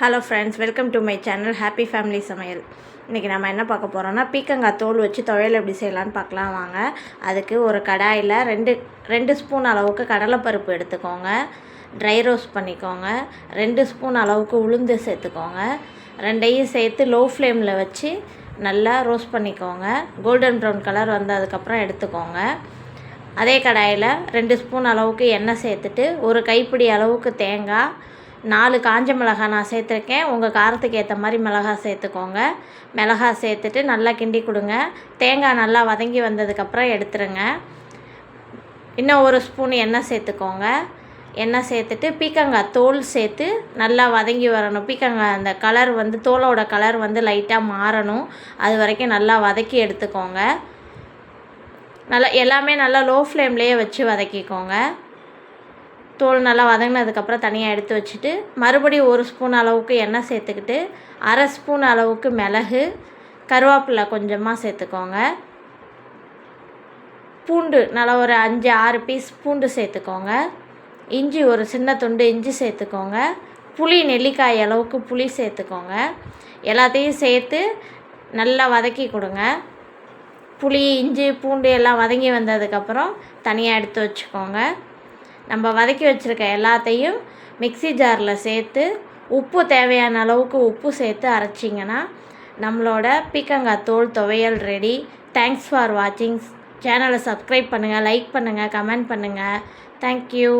Hello friends welcome to my channel happy family சமையல் இன்றைக்கி நம்ம என்ன பார்க்க போகிறோம்னா பீக்கங்காய் தோல் வச்சு துவையல் எப்படி செய்யலான்னு பார்க்கலாம் வாங்க. அதுக்கு ஒரு கடாயில் ரெண்டு ரெண்டு ஸ்பூன் அளவுக்கு கடலைப்பருப்பு எடுத்துக்கோங்க. ட்ரை ரோஸ்ட் பண்ணிக்கோங்க. ரெண்டு ஸ்பூன் அளவுக்கு உளுந்து சேர்த்துக்கோங்க. ரெண்டையும் சேர்த்து லோ ஃப்ளேமில் வச்சு நல்லா ரோஸ்ட் பண்ணிக்கோங்க. கோல்டன் ப்ரௌன் கலர் வந்ததுக்கப்புறம் எடுத்துக்கோங்க. அதே கடாயில் ரெண்டு ஸ்பூன் அளவுக்கு எண்ணெய் சேர்த்துட்டு ஒரு கைப்பிடி அளவுக்கு தேங்காய் நாலு காஞ்ச மிளகாய் நான் சேர்த்துருக்கேன். உங்கள் காரத்துக்கு ஏற்ற மாதிரி மிளகாய் சேர்த்துக்கோங்க. மிளகாய் சேர்த்துட்டு நல்லா கிண்டி கொடுங்க. தேங்காய் நல்லா வதங்கி வந்ததுக்கப்புறம் எடுத்துருங்க. இன்னும் ஒரு ஸ்பூன் எண்ணெய் சேர்த்துக்கோங்க. எண்ணெய் சேர்த்துட்டு பீக்கங்காய் தோல் சேர்த்து நல்லா வதங்கி வரணும். பீக்கங்காய் அந்த கலர் வந்து தோலோட கலர் வந்து லைட்டாக மாறணும். அது வரைக்கும் நல்லா வதக்கி எடுத்துக்கோங்க. நல்லா எல்லாமே நல்லா லோ ஃப்ளேம்லேயே வச்சு வதக்கிக்கோங்க. தோல் நல்லா வதங்கினதுக்கப்புறம் தனியாக எடுத்து வச்சுட்டு மறுபடியும் ஒரு ஸ்பூன் அளவுக்கு எண்ணெய் சேர்த்துக்கிட்டு அரை ஸ்பூன் அளவுக்கு மிளகு கருவேப்பிலை கொஞ்சமாக சேர்த்துக்கோங்க. பூண்டு நல்லா ஒரு அஞ்சு ஆறு பீஸ் பூண்டு சேர்த்துக்கோங்க. இஞ்சி ஒரு சின்ன துண்டு இஞ்சி சேர்த்துக்கோங்க. புளி நெல்லிக்காய் அளவுக்கு புளி சேர்த்துக்கோங்க. எல்லாத்தையும் சேர்த்து நல்லா வதக்கி கொடுங்க. புளி இஞ்சி பூண்டு எல்லாம் வதங்கி வந்ததுக்கப்புறம் தனியாக எடுத்து வச்சுக்கோங்க. நம்ம வதக்கி வச்சுருக்க எல்லாத்தையும் மிக்சி ஜாரில் சேர்த்து உப்பு தேவையான அளவுக்கு உப்பு சேர்த்து அரைச்சிங்கன்னா நம்மளோட பீக்கங்காய் தோல் துவையல் ரெடி தேங்க்ஸ் ஃபார் வாட்சிங் சேனலை சப்ஸ்கிரைப் பண்ணுங்கள் லைக் பண்ணுங்கள் கமெண்ட் பண்ணுங்கள் தேங்க்யூ